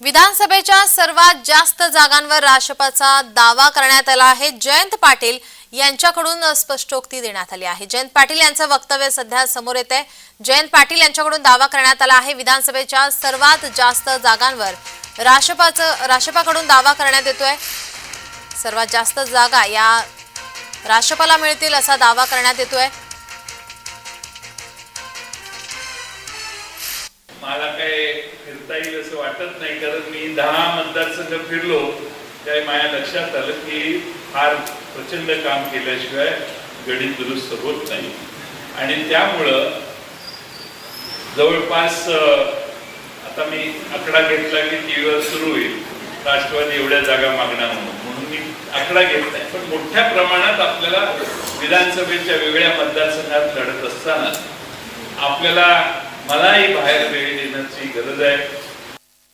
विधानसभेच्या सर्वात जास्त जागांवर राष्ट्रपाचा दावा करण्यात आला आहे. जयंत पाटील यांच्याकडून स्पष्टोक्ती देण्यात आली आहे. जयंत पाटील यांचं वक्तव्य सध्या समोर येत आहे जयंत पाटील यांच्याकडून दावा करण्यात आला आहे. विधानसभेच्या सर्वात जास्त जागांवर राष्ट्रपाचं राष्ट्रपाकडून दावा करण्यात येतोय. सर्वात जास्त जागा या राष्ट्रपाला मिळतील असा दावा करण्यात येतोय. मला काय फिरता येईल असं वाटत नाही कारण मी दहा मतदारसंघ फिरलो. त्या माझ्या लक्षात आलं की फार प्रचंड काम केल्याशिवाय गणित दुरुस्त होत नाही. आणि त्यामुळं जवळपास आता मी आकडा घेतला की टी व्हीवर सुरू होईल. राष्ट्रवादी एवढ्या जागा मागणार म्हणून. म्हणून मी आकडा घेत नाही पण मोठ्या प्रमाणात आपल्याला विधानसभेच्या वेगळ्या मतदारसंघात लढत असताना आपल्याला मलाही बाहेर वेळ देण्याची गरज आहे.